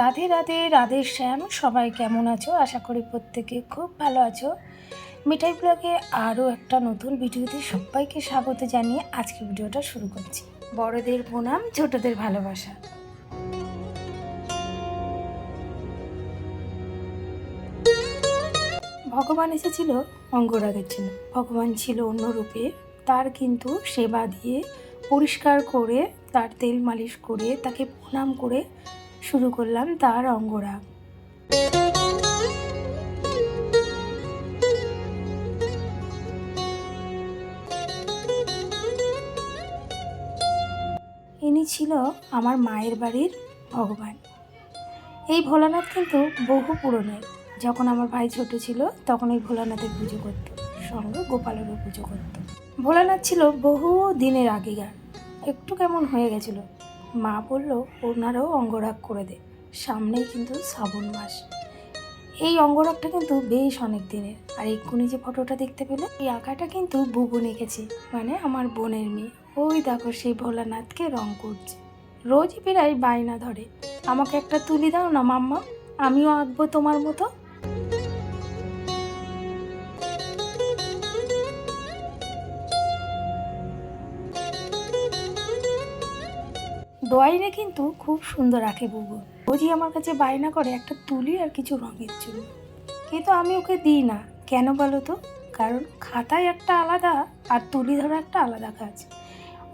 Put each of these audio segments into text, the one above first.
রাধে রাধে রাধে শ্যাম, সবাই কেমন আছো? আশা করি প্রত্যেকে খুব ভালো আছো। মিঠাই ব্লগে আরও একটা নতুন ভিডিওতে সবাইকে স্বাগত জানিয়ে আজকে ভিডিওটা শুরু করছি। বড়দের প্রণাম, ছোটদের ভালোবাসা। ভগবান এসেছিল, অঙ্গরাগের জন্য। ভগবান ছিল অন্য রূপে। তার কিন্তু সেবা দিয়ে পরিষ্কার করে, তার তেল মালিশ করে, তাকে প্রণাম করে শুরু করলাম তার অঙ্গরাগ ইনি ছিল আমার মায়ের বাড়ির ভগবান। এই ভোলানাথ কিন্তু বহু পুরনের যখন আমার ভাই ছোট ছিল, তখন এই ভোলানাথের পুজো করতো, সঙ্গে গোপালেরও পুজো করতো। ভোলানাথ ছিল বহু দিনের আগেকার। একটু কেমন হয়ে গেছিল মা বলল, ওনারাও অঙ্গরাগ করে দে। সামনেই কিন্তু শ্রাবণ মাস। এই অঙ্গরাগটা কিন্তু বেশ অনেক দিনের। আর এক্ষুনি যে ফটোটা দেখতে পেলে, এই আঁকাটা কিন্তু বুবু এঁকেছে। মানে আমার বোনের মেয়ে। ওই দেখো সেই ভোলানাথকে রং করছে। রোজই প্রায় বায়না ধরে। আমাকে একটা তুলি দাও না, মাম্মা। আমিও আঁকবো তোমার মতো। ড্রয়িংয়ে কিন্তু খুব সুন্দর আঁকে বুবু। রোজই আমার কাছে বায়না করে একটা তুলি আর কিছু রঙের জন্য কিন্তু আমি ওকে দিই না। কেন বলো তো? কারণ খাতায় একটা আলাদা আর তুলি ধরা একটা আলাদা কাজ।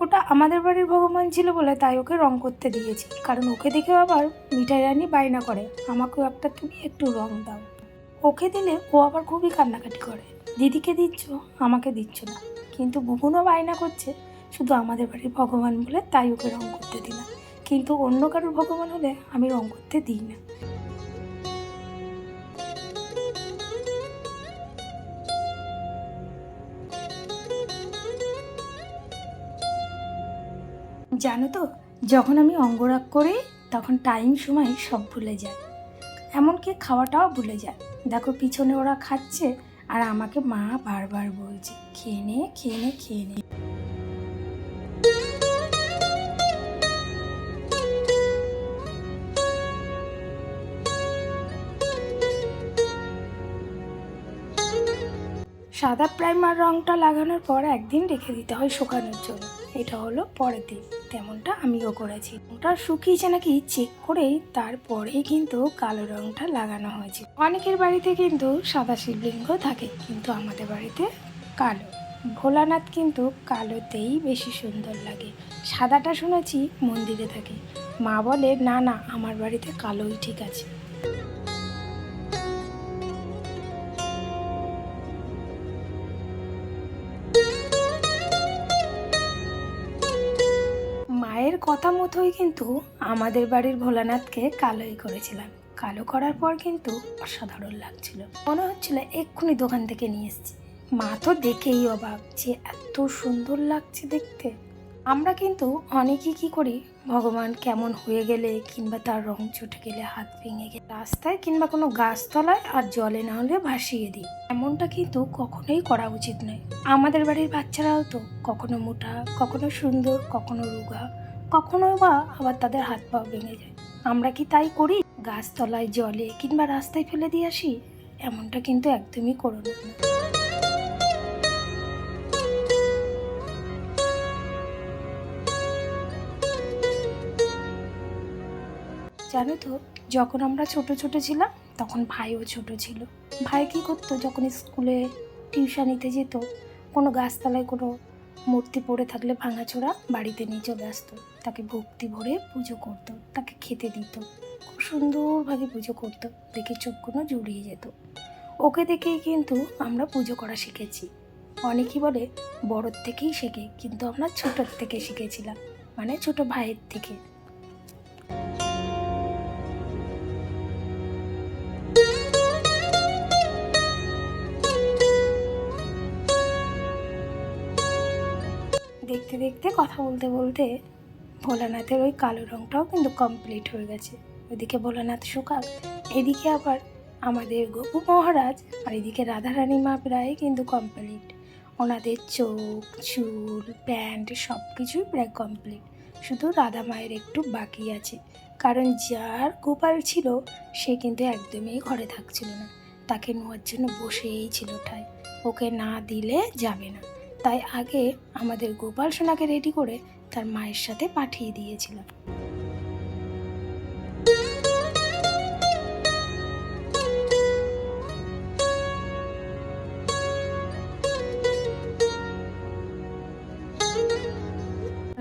ওটা আমাদের বাড়ির ভগবান ছিল বলে তাই ওকে রং করতে দিয়েছি। কারণ ওকে দেখেও আবার মিঠাই রানী বায়না করে, আমাকেও একটা তুমি একটু রং দাও। ওকে দিলে ও আবার খুবই কান্নাকাটি করে। দিদিকে দিচ্ছ? আমাকে দিচ্ছ না। কিন্তু বুবুনও বায়না করছে শুধু আমাদের বাড়ির ভগবান বলে তাই ওকে রং করতে না। কিন্তু অন্য কারোর ভগবান হলে আমি রং করতে দিই না। জানো তো, যখন আমি অঙ্গরাগ করি, তখন টাইম সময় সব ভুলে যায়। এমনকি খাওয়াটাও ভুলে যায়। দেখো পিছনে ওরা খাচ্ছে, আর আমাকে মা বারবার বলছে, খেয়ে নে খেয়ে নে খেয়ে নে। সাদা প্রাইমার রংটা লাগানোর পর একদিন রেখে দিতে হয় শুকানোর জন্য। এটা হলো পরের দিন। তেমনটা আমিও করেছি। ওটা শুকিয়েছে নাকি চেক করেই তারপরেই কিন্তু কালো রংটা লাগানো হয়েছে। অনেকের বাড়িতে কিন্তু সাদা শিবলিঙ্গ থাকে, কিন্তু আমাদের বাড়িতে কালো। ভোলানাথ কিন্তু কালোতেই বেশি সুন্দর লাগে। সাদাটা শুনেছি মন্দিরে থাকে। মা বলে, না না, আমার বাড়িতে কালোই ঠিক আছে। কথা মতোই কিন্তু আমাদের বাড়ির ভোলানাথকে কালোই করেছিলাম। কালো করার পর কিন্তু অসাধারণ লাগছিল। মনে হচ্ছিল এক্ষুনি দোকান থেকে নিয়ে এসেছি। মা তো দেখেই অবাক যে এত সুন্দর লাগছে দেখতে। আমরা কিন্তু অনেকেই কি করি, ভগবান কেমন হয়ে গেলে কিংবা তার রং চটে গেলে হাত ভেঙে গেলে রাস্তায় কিংবা কোনো গাছতলায় আর জলে না হলে ভাসিয়ে দিই। এমনটা কিন্তু কখনোই করা উচিত নয়। আমাদের বাড়ির বাচ্চারাও তো কখনো মোটা, কখনো সুন্দর, কখনো রোগা। কখনো বা আবার তাদের হাত পাও ভেঙে যায়। আমরা কি তাই করি? গাছতলায় জলে কিংবা রাস্তায় ফেলে দিয়ে আসি? এমনটা কিন্তু একদমই করো না। জানো তো, যখন আমরা ছোট ছোট ছিলাম, তখন ভাইও ছোট ছিল। ভাই কী করতো? যখন স্কুলে টিউশনিতে যেত, কোনো গাছতলায় কোনো মূর্তি পড়ে থাকলে ভাঙাচোরা বাড়িতে নিয়ে চলে আসতো। তাকে ভক্তি ভরে পুজো করত, তাকে খেতে দিত। খুব সুন্দরভাবে পুজো করত, দেখে চোখগুলো জুড়িয়ে যেত। ওকে দেখেই কিন্তু আমরা পুজো করা শিখেছি। অনেকেই বলে বড়োর থেকেই শেখে, কিন্তু আমরা ছোটোর থেকে শিখেছিলাম মানে ছোট ভাইয়ের থেকে। দেখতে দেখতে, কথা বলতে বলতে ভোলানাথের ওই কালো রঙটাও কিন্তু কমপ্লিট হয়ে গেছে। ওইদিকে ভোলানাথ শুকাক এদিকে আবার আমাদের গপু মহারাজ আর এদিকে রাধারানী মা প্রায় কিন্তু কমপ্লিট ওনাদের চোখ, চুল, প্যান্ট সব কিছুই প্রায় কমপ্লিট শুধু রাধা মায়ের একটু বাকি আছে। কারণ যার গোপাল ছিল, সে কিন্তু একদমই ঘরে থাকছিল না। তাকে নেওয়ার জন্য বসেই ছিল ঠাই ওকে না দিলে যাবে না। তাই আগে আমাদের গোপাল সোনাকে রেডি করে তার মায়ের সাথে পাঠিয়ে দিয়েছিলাম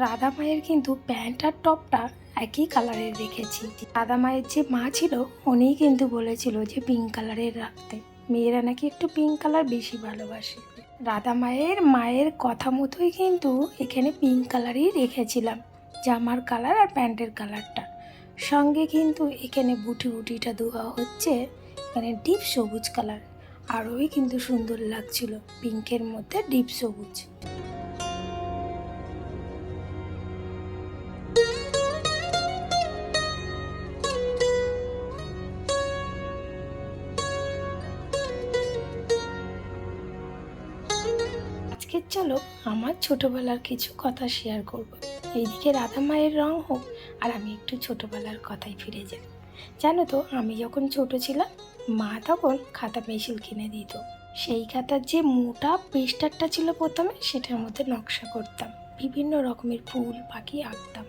রাধা মায়ের কিন্তু প্যান্ট আর টপটা একই কালারের রেখেছি। রাধা মায়ের যে মা ছিল উনি কিন্তু বলেছিল যে পিঙ্ক কালারের রাখতে। মেয়েরা নাকি একটু পিঙ্ক কালার বেশি ভালোবাসে। রাধা মায়ের মায়ের কথা মতোই কিন্তু এখানে পিঙ্ক কালারই রেখেছিলাম, জামার কালার আর প্যান্টের কালারটা সঙ্গে কিন্তু এখানে বুটি বুটিটা দেওয়া হচ্ছে, এখানে ডিপ সবুজ কালার আরোই কিন্তু সুন্দর লাগছিল পিঙ্কের মধ্যে ডিপ সবুজ। আজকে চলো আমার ছোটবেলার কিছু কথা শেয়ার করব। এইদিকে রাধা মায়ের রং হোক আর আমি একটু ছোটবেলার কথায় ফিরে যাই। জানো তো, আমি যখন ছোট ছিলাম, মা তখন খাতা পেন্সিল কিনে দিত। সেই খাতার যে মোটা পেস্টারটা ছিল প্রথমে, সেটার মধ্যে নকশা করতাম। বিভিন্ন রকমের ফুল, পাখি আঁকতাম।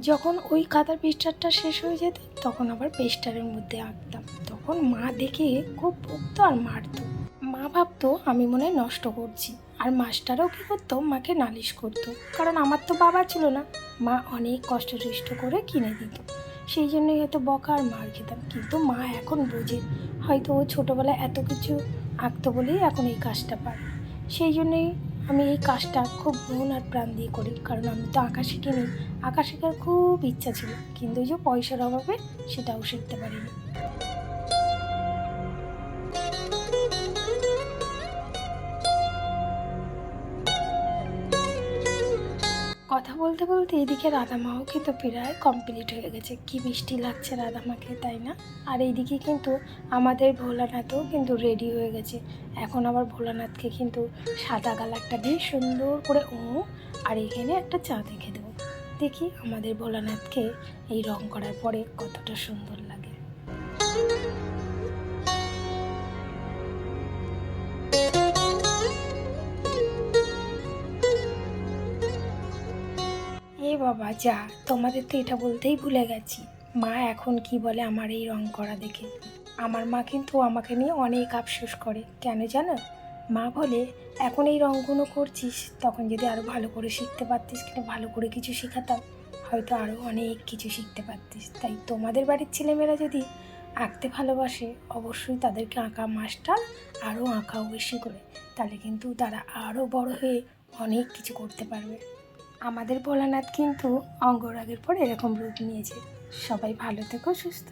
যখন ওই খাতার পেস্টারটা শেষ হয়ে যেত, তখন আবার পেস্টারের মধ্যে আঁকতাম। তখন মা দেখে খুব বকতো আর মারতো। মা ভাবতো আমি মনে হয় নষ্ট করছি। আর মাস্টারও কী করতো? মাকে নালিশ করতো। কারণ আমার তো বাবা ছিল না। মা অনেক কষ্ট সৃষ্ট করে কিনে দিত। সেই জন্যই হয়তো বকা আর মার খেতাম। কিন্তু মা এখন বোঝে। হয়তো ও ছোটোবেলায় এত কিছু আঁকতো বলেই এখন এই কাজটা পারে। সেই জন্যই আমি এই কাজটা খুব মন আর প্রাণ দিয়ে করি। কারণ আমি তো আঁকা শিখিনি। আঁকা শেখার খুব ইচ্ছা ছিল। কিন্তু ওই যে পয়সার অভাবে সেটাও শিখতে পারিনি। বলতে বলতে এইদিকে রাধামাও কিন্তু প্রায় কমপ্লিট হয়ে গেছে। কি মিষ্টি লাগছে রাধামাকে, তাই না? আর এইদিকে কিন্তু আমাদের ভোলানাথও কিন্তু রেডি হয়ে গেছে। এখন আবার ভোলানাথকে কিন্তু সাদা কালারটা দিয়ে সুন্দর করে ও, আর এখানে একটা চা দেখে দেবো। দেখি আমাদের ভোলানাথকে এই রং করার পরে কতটা সুন্দর লাগে বাবা, যা। তোমাদের তো এটা বলতেই ভুলে গেছি। মা এখন কি বলে আমার এই রং করা দেখে? আমার মা কিন্তু আমাকে নিয়ে অনেক আফসোস করে। কেন জানো? মা বলে, এখন এই রঙগুলো করছিস, তখন যদি আরও ভালো করে শিখতে পারতিস কিনা, ভালো করে কিছু শেখাতাম। হয়তো আরও অনেক কিছু শিখতে পারতিস। তাই তোমাদের বাড়ির ছেলেমেয়েরা যদি আঁকতে ভালোবাসে, অবশ্যই তাদেরকে আঁকা মাস্টার আরও আঁকাও বেশি করে। তাহলে কিন্তু তারা আরও বড় হয়ে অনেক কিছু করতে পারবে। আমাদের ভোলানাথ কিন্তু অঙ্গরাগের পর এরকম রূপ নিয়েছে। সবাই ভালো থেকো সুস্থ